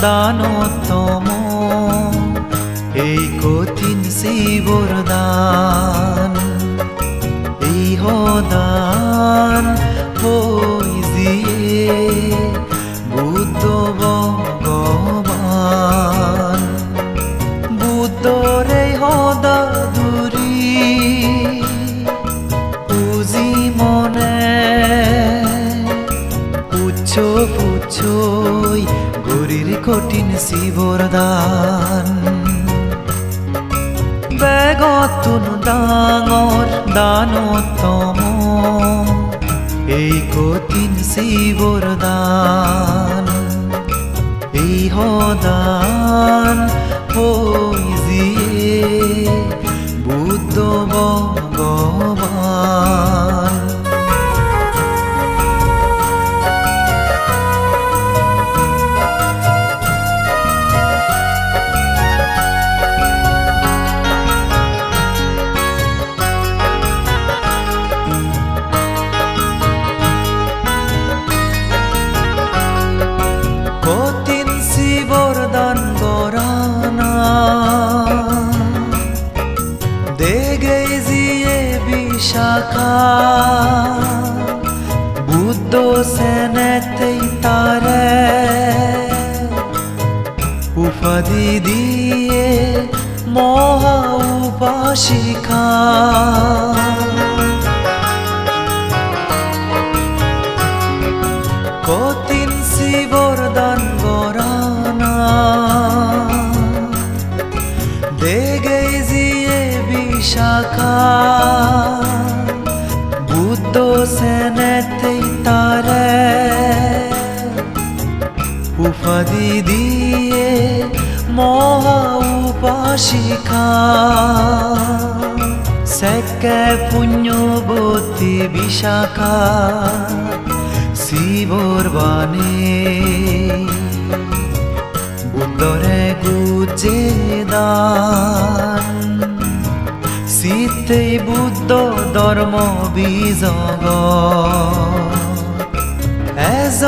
দানতম এই কঠিন শিবর দান এই হদান। কঠিন শিবর দান বেগতুন ডাঙর দানতম এই কঠিন শিবর দান এই হদান হই জিয়ে বুদ্ধ ভগবান বুদ্ধ সেনেতেই তারে উপাধি দিয়ে মহা উপাসিকা কঠিন শিবর দান গরানা দেগে জিয়ে বিশাখা উপাধি দিয়ে মহা উপাসিকা। সেকে পুণ্যবতী বিশাখা শিবর বাণী। বুদ্ধরে গুজে দান। শীতেই বুদ্ধ ধর্ম বিজগ এজ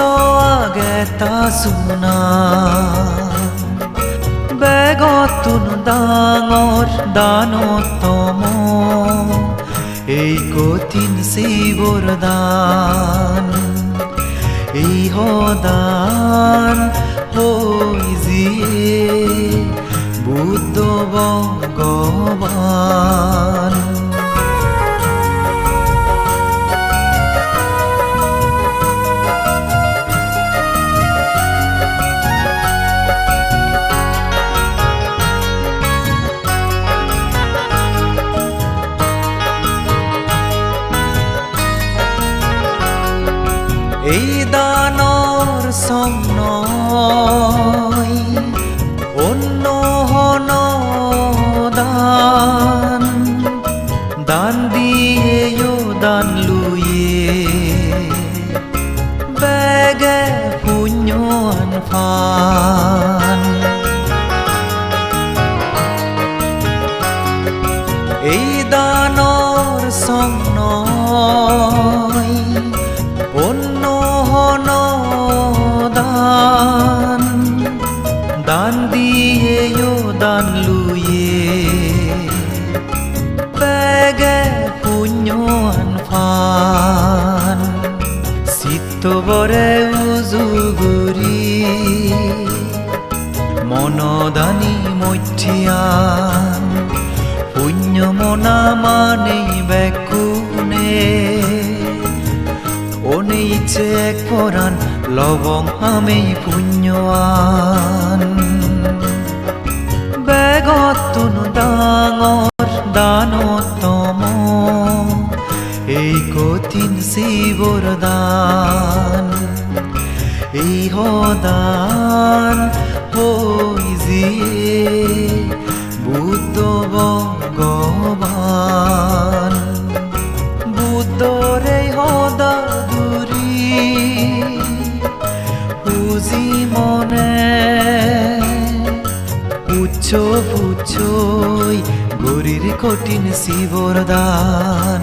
আগে তা শুনা বেগতুন ডাঙর দানতম এই কঠিন শিবর দান এই হদান হই জিয়ে বুদ্ধ ভগবান এই দানর সন্ন অন্য হন দান। দান দিয়ে দান লুয়ে বেগে পুণ্যান ফান। এই দানর সন্ন চিত্তবরে উজুগুৰি মনদানি মঠিয়া পুণ্য মনা মানে বেকুনে। অনেইছে এক পরাণ লবং আমি পুণ্যৱান। শিৱৰ দান এই সদান হৈ যিয়ে বুদ্ধ ভগৱান বুদ্ধৰে সদা দুৰি পুজি মনে উচ্চ পুচ্ছই গরির কঠিন শিবর দান